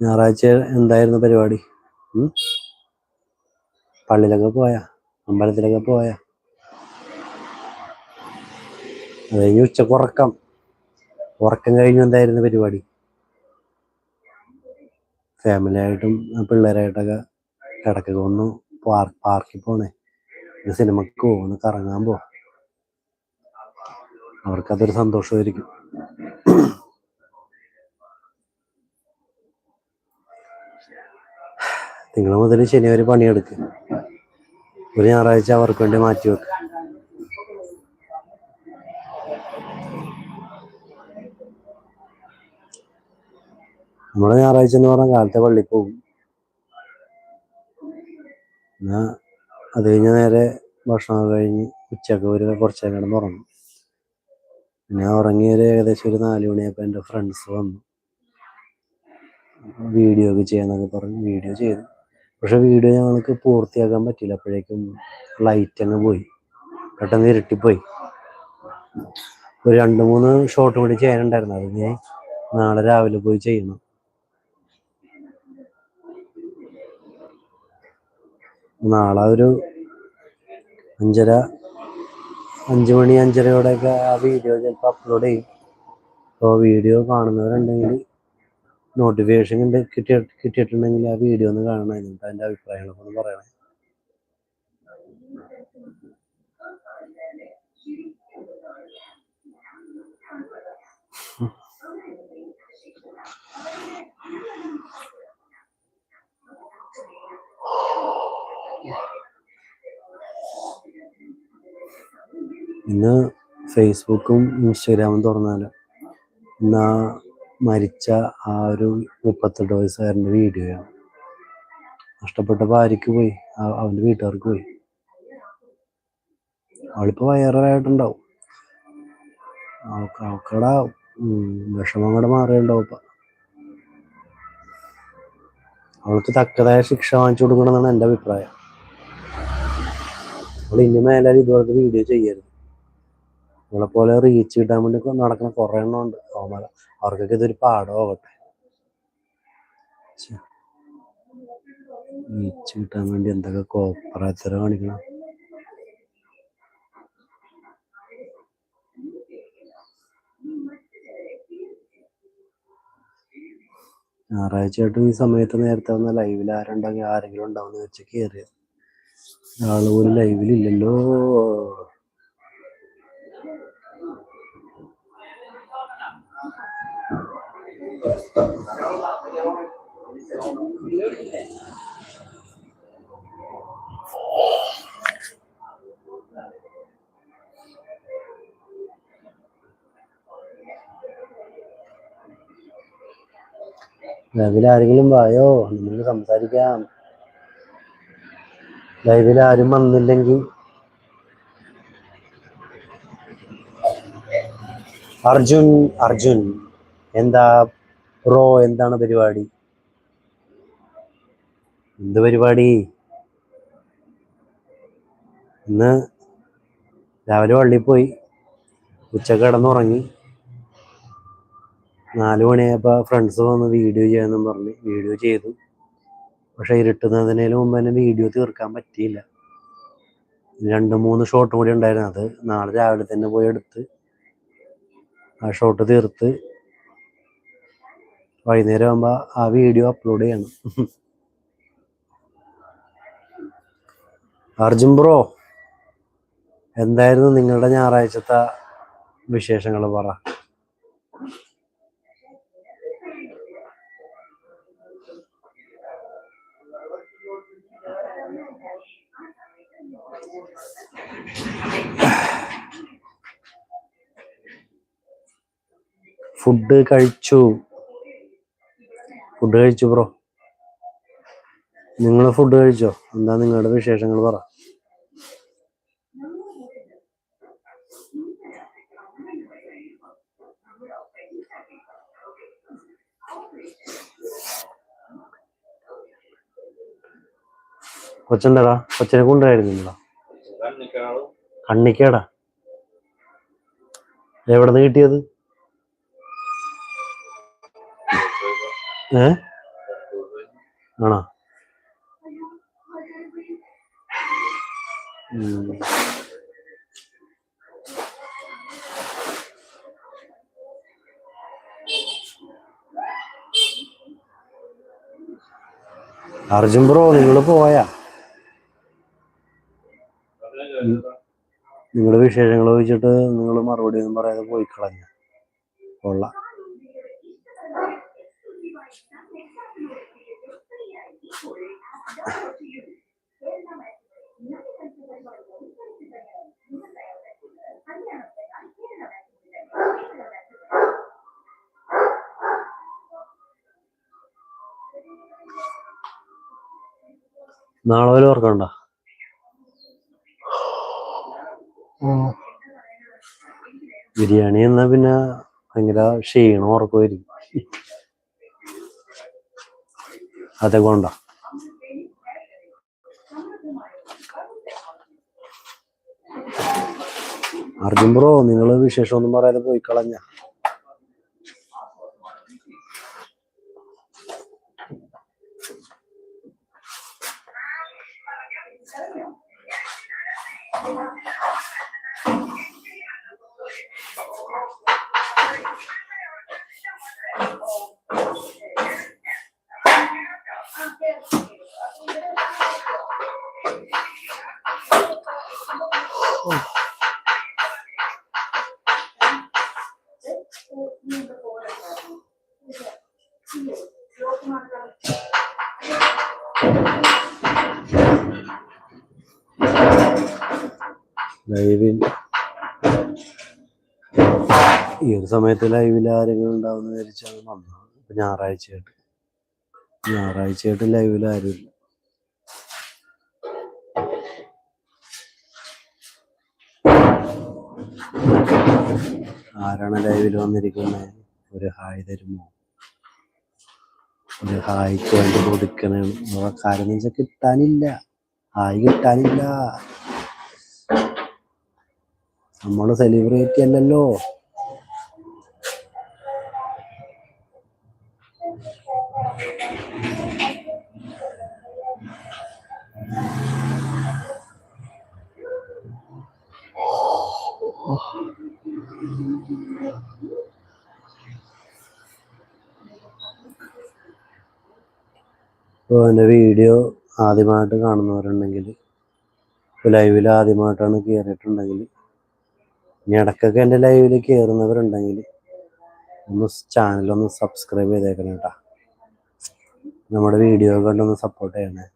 ഞായറാഴ്ച എന്തായിരുന്നു പരിപാടി? പള്ളിയിലൊക്കെ പോയ? അമ്പലത്തിലൊക്കെ പോയ? അത് കഴിഞ്ഞ് ഉച്ചയ്ക്ക് ഉറക്കം. ഉറക്കം കഴിഞ്ഞ് എന്തായിരുന്നു പരിപാടി? ഫാമിലി ആയിട്ടും പിള്ളേരായിട്ടൊക്കെ കിടക്കൊക്കെ ഒന്ന് പാർക്ക് പാർക്കിൽ പോണേ. സിനിമക്ക് പോകുന്നു കറങ്ങാൻ പോ അവർക്കതൊരു സന്തോഷമായിരിക്കും. നിങ്ങൾ മുതൽ ശനി വരെ പണിയെടുക്ക്. ഒരു ഞായറാഴ്ച അവർക്ക് വേണ്ടി മാറ്റി വെക്ക്. നമ്മളെ ഞായറാഴ്ച എന്ന് പറഞ്ഞാൽ കാലത്തെ പള്ളി പോകും. എന്നാ അത് കഴിഞ്ഞ നേരെ ഭക്ഷണം കഴിഞ്ഞ് ഉച്ചയ്ക്ക് ഒരു കുറച്ചേരം കിടന്ന് ഉറങ്ങും. പിന്നെ ഉറങ്ങി ഒരു ഏകദേശം ഒരു നാല് മണിയപ്പോൾ എന്റെ ഫ്രണ്ട്സ് വന്നു. വീഡിയോ ഒക്കെ ചെയ്യാന്നൊക്കെ പറഞ്ഞ് വീഡിയോ ചെയ്തു. പക്ഷെ വീഡിയോ ഞങ്ങൾക്ക് പൂർത്തിയാക്കാൻ പറ്റിയില്ല. അപ്പോഴേക്കും ലൈറ്റ് അങ്ങ് പോയി. പെട്ടെന്ന് ഇരുട്ടിപ്പോയി. ഒരു രണ്ട് മൂന്ന് ഷോട്ട് കൂടി ചെയ്യാനുണ്ടായിരുന്നു. അത് ഞാൻ നാളെ രാവിലെ പോയി ചെയ്യണം. നാളെ ഒരു അഞ്ചര അഞ്ച് മണി അഞ്ചരയോടെയൊക്കെ ആ വീഡിയോ ചിലപ്പോൾ അപ്ലോഡ് ചെയ്യും. അപ്പോൾ വീഡിയോ കാണുന്നവരുണ്ടെങ്കിൽ നോട്ടിഫിക്കേഷൻ കിട്ടിയ കിട്ടിയിട്ടുണ്ടെങ്കിൽ ആ വീഡിയോ ഒന്ന് കാണണം എന്നിട്ട് അതിന്റെ അഭിപ്രായങ്ങളൊക്കെ ഒന്ന് പറയണം. ഇന്ന് ഫേസ്ബുക്കും ഇൻസ്റ്റാഗ്രാമും തുറന്നാലോ ഇന്ന് ആ മരിച്ച ആ ഒരു മുപ്പത്തെട്ട് വയസ്സുകാരന്റെ വീഡിയോയാണ്. നഷ്ടപ്പെട്ട ഭാര്യയ്ക്ക് പോയി. അവന്റെ വീട്ടുകാർക്ക് പോയി. അവളിപ്പോൾ വയറായിട്ടുണ്ടാവും അവക്കടെ വിഷമം കൂടെ മാറിയുണ്ടാവും ഇപ്പം. അവൾക്ക് തക്കതായ ശിക്ഷ വാങ്ങിച്ചു കൊടുക്കണമെന്നാണ് എന്റെ അഭിപ്രായം. അവൾ ഇനി മേലാൽ ഇതുപോലത്തെ വീഡിയോ ചെയ്യരുത്. നിങ്ങളെ പോലെ റീച്ച് കിട്ടാൻ വേണ്ടി നടക്കുന്ന കുറേ എണ്ണം ഉണ്ട്. അവന്മാരെ അവർക്കൊക്കെ ഇതൊരു പാഠമാകട്ടെ റീച്ച് കിട്ടാൻ വേണ്ടി എന്തൊക്കെ കോപ്പറാത്തര കാണിക്കണം. ഞായറാഴ്ച ആയിട്ടും ഈ സമയത്ത് നേരത്തെ വന്ന ലൈവിൽ ആരുണ്ടെങ്കിൽ ആരെങ്കിലും ഉണ്ടാവുന്ന വെച്ച് കയറിയത് ആൾ പോലും ലൈവിലില്ലല്ലോ ലൈവിൽ ആരെങ്കിലും വായോ? നമുക്ക് സംസാരിക്കാം. ലൈവിൽ ആരും വന്നില്ലെങ്കിൽ. അർജുൻ അർജുൻ എന്താ ബ്രോ എന്താണ് പരിപാടി? എന്ത് പരിപാടി? ഇന്ന് രാവിലെ പള്ളിയിൽ പോയി ഉച്ചയ്ക്ക് കിടന്നുറങ്ങി. നാല് മണിയായപ്പോൾ ഫ്രണ്ട്സ് വന്ന് വീഡിയോ ചെയ്യാമെന്നും പറഞ്ഞ് വീഡിയോ ചെയ്തു. പക്ഷെ ഇരുട്ടുന്നതിനു മുമ്പ് തന്നെ വീഡിയോ തീർക്കാൻ പറ്റിയില്ല. രണ്ട് മൂന്ന് ഷോട്ടും കൂടി ഉണ്ടായിരുന്നു. അത് നാളെ രാവിലെ തന്നെ പോയി എടുത്ത് ആ ഷോട്ട് തീർത്ത് വൈകുന്നേരം ആകുമ്പോൾ ആ വീഡിയോ അപ്ലോഡ് ചെയ്യണം. അർജുൻ ബ്രോ എന്തായിരുന്നു നിങ്ങളുടെ ഞായറാഴ്ചത്തെ വിശേഷങ്ങൾ പറ. ഫുഡ് കഴിച്ചു. ഫുഡ് കഴിച്ചു ബ്രോ നിങ്ങൾ ഫുഡ് കഴിച്ചോ? എന്താ നിങ്ങളുടെ വിശേഷങ്ങൾ പറ. കൊച്ചെന്താടാ? കൊച്ചിനെ കൊണ്ടുപോയിരുന്നില്ലടാ കണ്ണിക്കേടാ. എവിടെ നിന്ന് കിട്ടിയത്? ആണോ? അർജുൻ ബ്രോ നിങ്ങൾ പോയാ? നിങ്ങളുടെ വിശേഷങ്ങൾ ചോദിച്ചിട്ട് നിങ്ങൾ മറുപടി ഒന്നും പറയാതെ പോയി കളഞ്ഞ കൊള്ളാം. നാളെ വരെ ഓർക്കണ്ട ബിരിയാണി എന്നാ പിന്നെ ഭയങ്കര ക്ഷീണം ഉറക്കമായിരിക്കും അതുകൊണ്ട അർജുൻ ബ്രോ നിങ്ങൾ വിശേഷം ഒന്നും പറയാതെ പോയി കളഞ്ഞ ലൈവിൽ ഈ ഒരു സമയത്ത് ലൈവിൽ ആരെങ്കിലും ഉണ്ടാവുന്ന വിചാരിച്ചാണ് വന്നത്. ഇപ്പൊ ഞായറാഴ്ചയായിട്ട് ഞായറാഴ്ചയായിട്ട് ലൈവിൽ ആരുമില്ല ആരാണ് ലൈവിൽ വന്നിരിക്കുന്നത് ഒരു ഹായ് തരുമോ? ഹായ്ക്ക് വേണ്ടി കൊടുക്കണം. കാരണം വെച്ചാൽ കിട്ടാനില്ല. ഹായ് കിട്ടാനില്ല. നമ്മൾ സെലിബ്രേറ്റ് അല്ലല്ലോ. ഇപ്പോൾ എന്റെ വീഡിയോ ആദ്യമായിട്ട് കാണുന്നവരുണ്ടെങ്കിൽ ലൈവിൽ ആദ്യമായിട്ടാണ് കയറിയിട്ടുണ്ടെങ്കിൽ ഇനി ഇടയ്ക്കൊക്കെ എന്റെ ലൈവിൽ കയറുന്നവരുണ്ടെങ്കിൽ ഒന്ന് ചാനലൊന്ന് സബ്സ്ക്രൈബ് ചെയ്തേക്കണം കേട്ടോ. നമ്മുടെ വീഡിയോ കണ്ടൊന്ന് സപ്പോർട്ട് ചെയ്യണേ.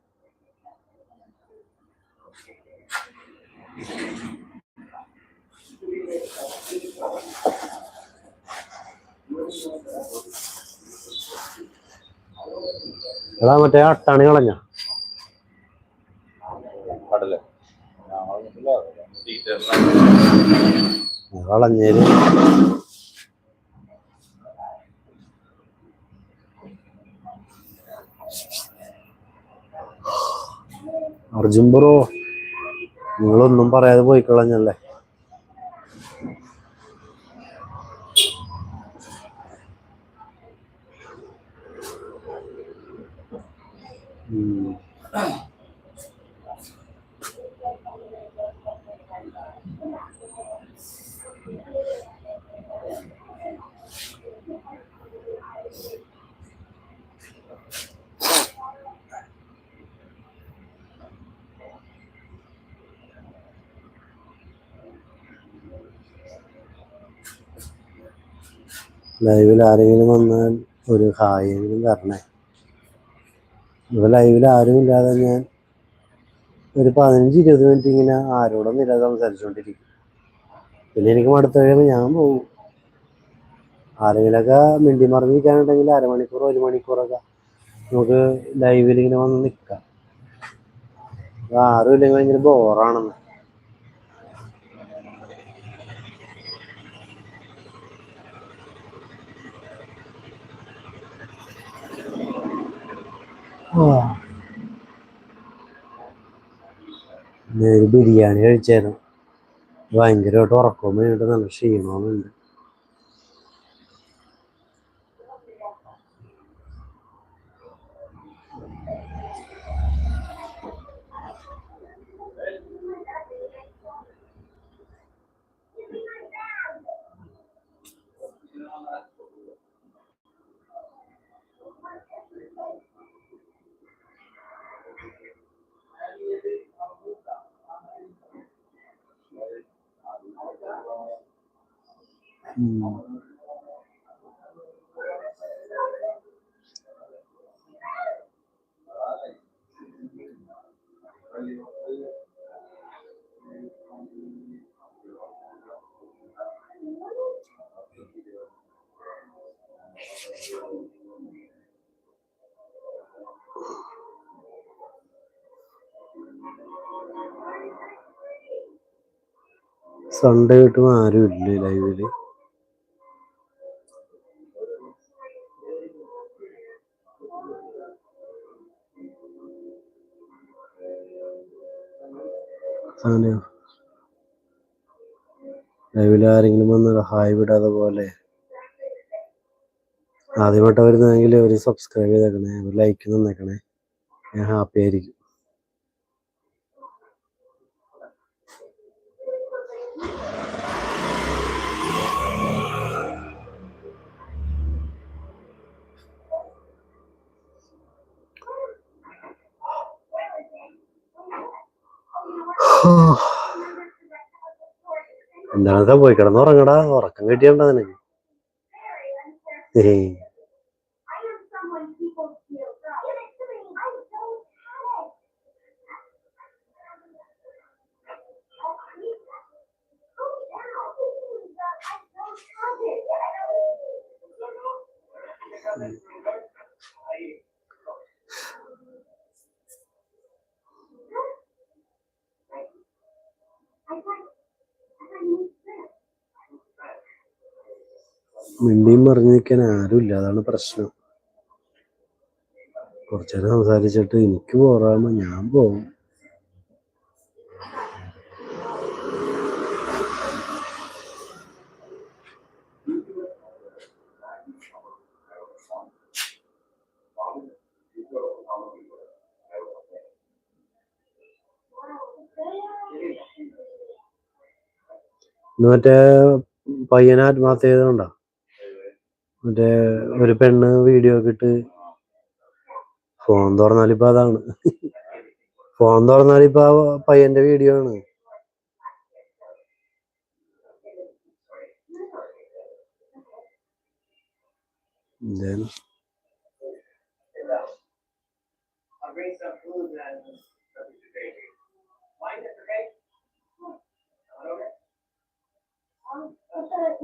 എടാ മറ്റേ അട്ടാണി കളഞ്ഞ. കടൽ. കളഞ്ഞേര്. അർജുൻ ബ്രോ നിങ്ങളൊന്നും പറയാതെ പോയി കളഞ്ഞല്ലേ? ലൈവിൽ ആരെങ്കിലും വന്നാൽ ഒരു ഹായെങ്കിലും തരണേ. ഇപ്പൊ ലൈവിൽ ആരും ഇല്ലാതെ ഞാൻ ഒരു പതിനഞ്ച് ഇരുപത് മിനിറ്റ് ഇങ്ങനെ ആരോടൊന്നും ഇല്ലാതെ സംസാരിച്ചുകൊണ്ടിരിക്കും പിന്നെ എനിക്ക് മടുത്ത് കഴിയുമ്പോൾ ഞാൻ പോകും ആരെങ്കിലൊക്കെ മിണ്ടി മറിഞ്ഞിരിക്കാനുണ്ടെങ്കിൽ അരമണിക്കൂർ ഒരു മണിക്കൂറൊക്കെ നമുക്ക് ലൈവിൽ ഇങ്ങനെ വന്ന് നിൽക്കാം ആരും ഇല്ലെങ്കിൽ ഭയങ്കര ബോറാണെന്ന് ബിരിയാണി കഴിച്ചായിരുന്നു ഭയങ്കരമായിട്ട് ഉറക്കം വേണ്ടിട്ട് നല്ല ക്ഷീണമുണ്ട് സൺഡേ കിട്ടുമ്പോൾ ആരും ഇല്ല ലൈവിൽ അങ്ങനെയോ ലൈവിലാരെങ്കിലും വന്ന് ഹായ് വിടാതെ പോലെ. ആദ്യമായിട്ട് വരുന്നതെങ്കിൽ ഒരു സബ്സ്ക്രൈബ് ചെയ്തേക്കണേ ഒരു ലൈക്ക് തന്നേക്കണേ. ഞാൻ ഹാപ്പി ആയിരിക്കും. എന്താണത്തെ പോയി കിടന്നുറങ്ങടാ ഉറക്കം കിട്ടിയണ്ട നിനക്ക്. ഏയ്. മിണ്ടിയും പറഞ്ഞു നിൽക്കാൻ ആരുമില്ല. അതാണ് പ്രശ്നം. കുറച്ചേരം സംസാരിച്ചിട്ട് എനിക്ക് പോറാമോ ഞാൻ പോവും ഇന്ന് മറ്റേ പയ്യനെ ആത്മഹത്യ ചെയ്തോണ്ടാ മറ്റേ ഒരു പെണ്ണ് വീഡിയോ ഒക്കെ ഇട്ട് ഫോൺ തുറന്നാലിപ്പോ അതാണ്. ഫോൺ തുറന്നാലിപ്പോ പയ്യന്റെ വീഡിയോ ആണ്. Gracias.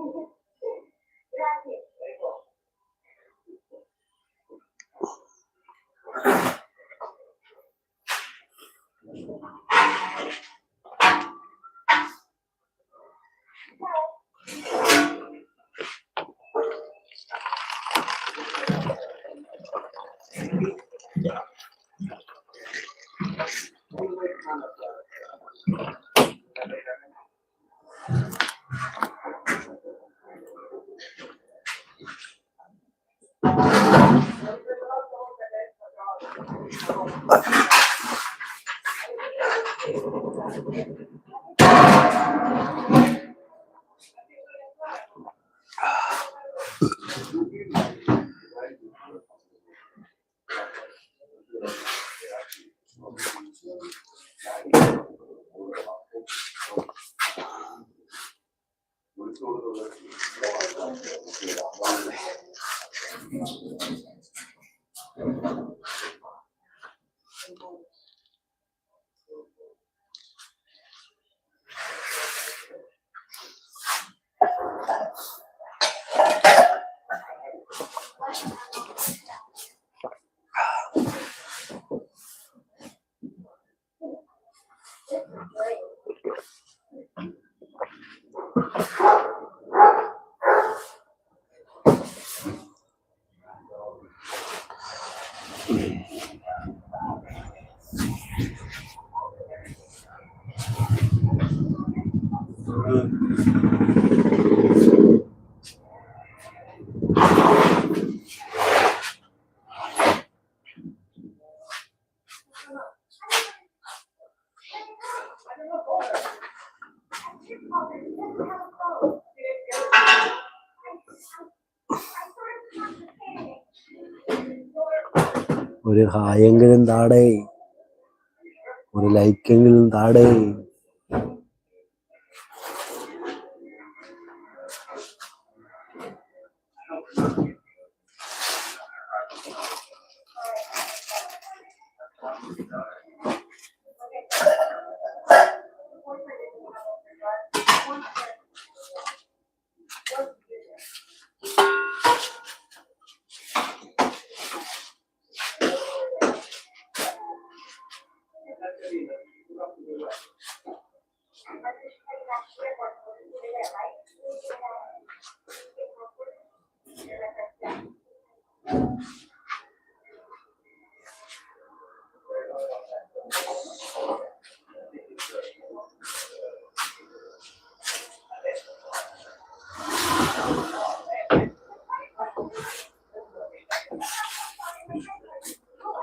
can ഒരു ഹായെങ്കിലും താടേ ഒരു ലൈക്കെങ്കിലും താടേ.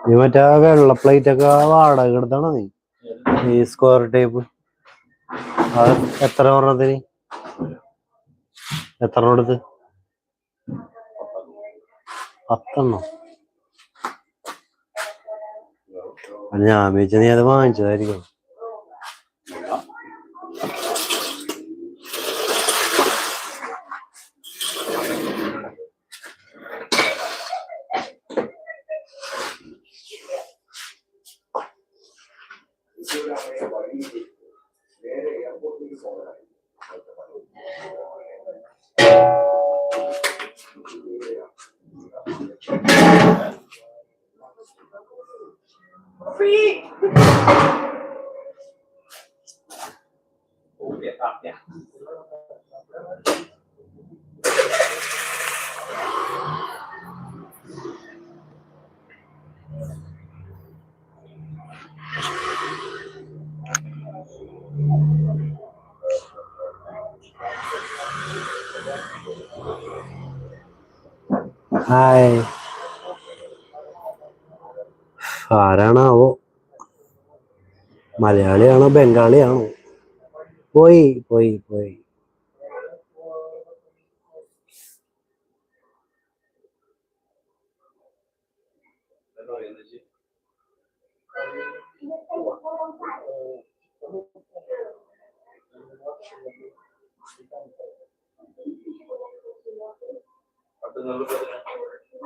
നീ മറ്റേ വെള്ള പ്ലേറ്റ് ഒക്കെ വാടക എടുത്താണോ നീ? ഈ സ്ക്വയർ ടേപ്പ് അത് എത്ര പറഞ്ഞതിന്? എത്ര കൊടുത്ത് പത്തെണ്ണോ. ഞാൻ വിചാരിച്ച നീ അത് വാങ്ങിച്ചതായിരിക്കും. ഹായ്. ആരാണാവോ? മലയാളിയാണോ ബംഗാളിയാണോ? പോയി പോയി പോയി.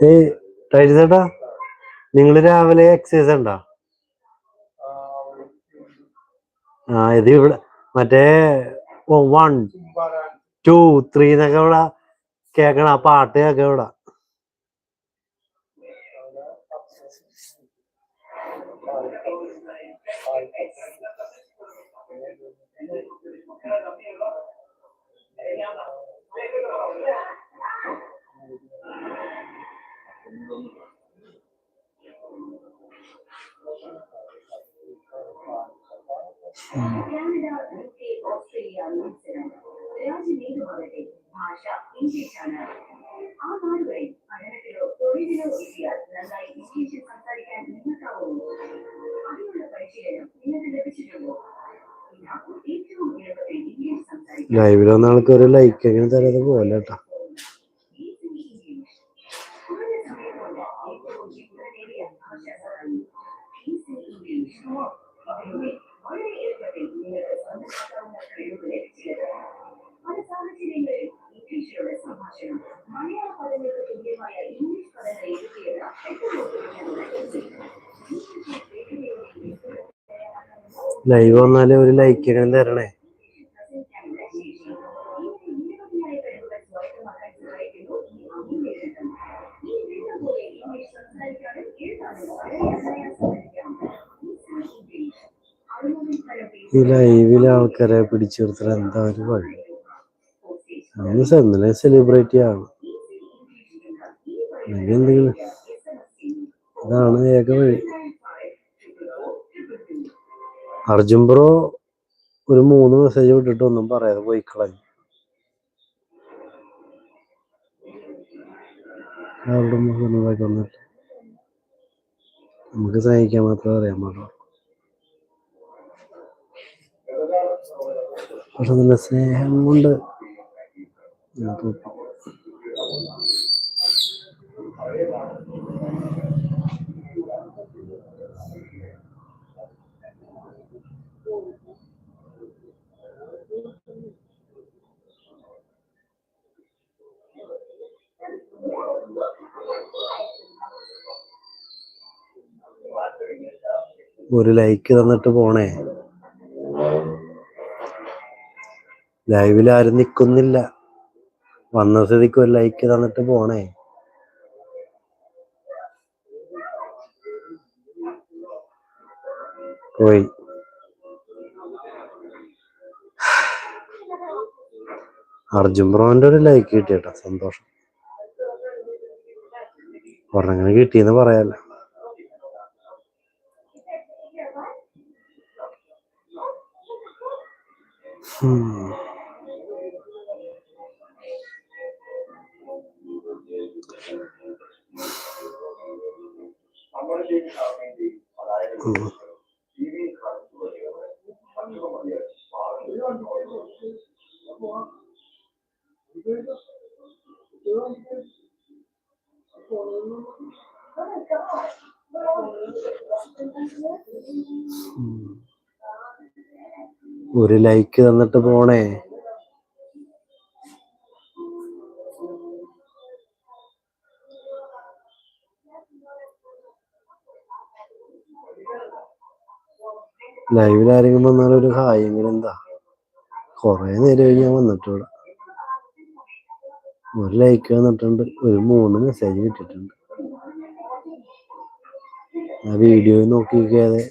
ഏയ് റൈറ്റ് ചേട്ടാ നിങ്ങൾ രാവിലെ എക്സസൈസ് ഉണ്ടോ ആ ഇത് ഇവിടെ മറ്റേ വൺ ടു ത്രീ എന്നൊക്കെ ഇവിടെ കേക്കണ ആ പാട്ട് കേൾക്കാം ഇവിടെ. Canada U K Australia New Zealand രാജ്യമേതുമാകട്ടെ ഭാഷ ഇംഗ്ലീഷാണ് ആ നാടുകളിൽ പഠനത്തിലോ തൊഴിലിലോ എത്തിയാൽ നന്നായി ഇംഗ്ലീഷിൽ സംസാരിക്കാൻ നിങ്ങൾക്കാവുമോ അതിനുള്ള പരിശീലനം നിങ്ങൾക്ക് ലഭിച്ചിട്ടുണ്ടോ ഇതാ ഏറ്റവും എളുപ്പത്തിൽ ഇംഗ്ലീഷ് സംസാരിക്കാൻ ലൈവിൽ വന്ന ആൾക്ക് ഒരു ലൈക്ക് എങ്ങനെ തരാതെ പോലെ കേട്ടാ ലൈവ് വന്നാലേ ഒരു ലൈക്ക് തരണേ. ഈ ലൈവിലെ ആൾക്കാരെ പിടിച്ചു നിർത്താൻ എന്താ ഒരു വഴി? നമ്മൾ ഇന്നലെ സെലിബ്രേറ്റ് ചെയ്യാണ് അല്ലെങ്കിൽ എന്തെങ്കിലും? ഇതാണ് ഏക വഴി. അർജുൻ ബ്രോ ഒരു മൂന്ന് മെസ്സേജ് വിട്ടിട്ട് ഒന്നും പറയാതെ പോയി കളഞ്ഞു നമുക്ക് സഹിക്കാൻ മാത്രമേ അറിയാൻ പാടുള്ളൂ. പക്ഷെ നല്ല സ്നേഹം കൊണ്ട് ഒരു ലൈക്ക് തന്നിട്ട് പോണേ. ലൈവിൽ ആരും നിൽക്കുന്നില്ല വന്ന സ്ഥിതിക്ക് ഒരു ലൈക്ക് തന്നിട്ട് പോണേ. പോയി. അർജുൻ ബ്രോന്റെ ഒരു ലൈക്ക് കിട്ടിയട്ടോ സന്തോഷം. ഒരെണ്ണം കിട്ടിയെന്ന് പറയാല്ല ഉം. ഒരു ലൈക്ക് തന്നിട്ട് പോണേ. ലൈവിൽ ആരെങ്കിലും വന്നാൽ ഒരു ഹായ് എങ്കിലും എന്താ കൊറേ നേരം ഞാൻ വന്നിട്ട് ഒരു ലൈക്ക് വന്നിട്ടുണ്ട് ഒരു മൂന്ന് മെസ്സേജ് കിട്ടിയിട്ടുണ്ട്. ആ വീഡിയോ നോക്കിക്കാതെ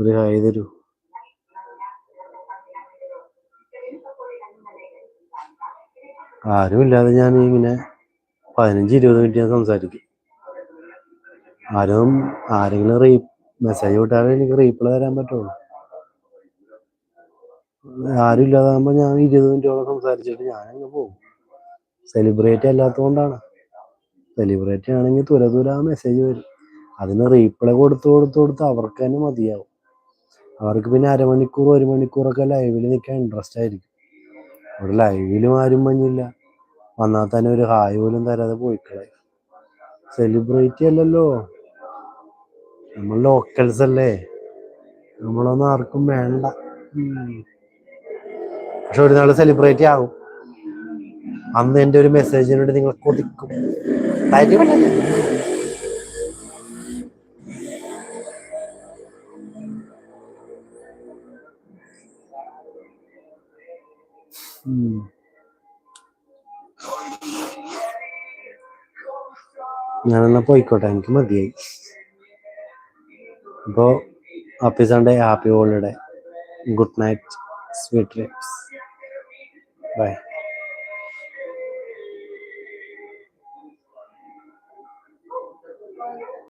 ഒരു ഹായ് തരൂ. ആരുമില്ലാതെ ഞാൻ ഇങ്ങനെ പതിനഞ്ച് ഇരുപത് മിനിറ്റ് ഞാൻ സംസാരിക്കും. ആരും ആരെങ്കിലും റീ മെസ്സേജ് വിട്ടാലേ എനിക്ക് റീപ്ലൈ തരാൻ പറ്റുള്ളൂ. ആരും ഇല്ലാതാകുമ്പോൾ ഞാൻ ഇരുപത് മിനിറ്റോളം സംസാരിച്ചിട്ട് ഞാൻ അങ്ങ് പോകും. സെലിബ്രേറ്റ് അല്ലാത്തതുകൊണ്ടാണ് സെലിബ്രേറ്റ് ആണെങ്കിൽ തുര തുര മെസ്സേജ് വരും. അതിന് റീപ്ലൈ കൊടുത്ത് കൊടുത്ത് കൊടുത്ത് അവർക്ക് തന്നെ മതിയാവും. അവർക്ക് പിന്നെ അരമണിക്കൂർ ഒരു മണിക്കൂറൊക്കെ ലൈവിൽ നിൽക്കാൻ ഇൻട്രസ്റ്റ് ആയിരിക്കും. ഇവിടെ ലൈവിലും ആരും മഞ്ഞില്ല. വന്നാൽ തന്നെ ഒരു ഹായ് പോലും തരാതെ പോയിക്കളെ സെലിബ്രേറ്റ് അല്ലല്ലോ. നമ്മൾ ലോക്കൽസ് അല്ലേ? നമ്മളൊന്നും ആർക്കും വേണ്ട. പക്ഷെ ഒരു നാൾ സെലിബ്രേറ്റ് ആകും അന്ന് എന്റെ ഒരു മെസ്സേജിന് വേണ്ടി നിങ്ങൾ കൊതിക്കും. ഞാനെന്നാ പോയിക്കോട്ടെ എനിക്ക് മതിയായി. അപ്പോ happy Sunday happy holiday good night sweet dreams bye.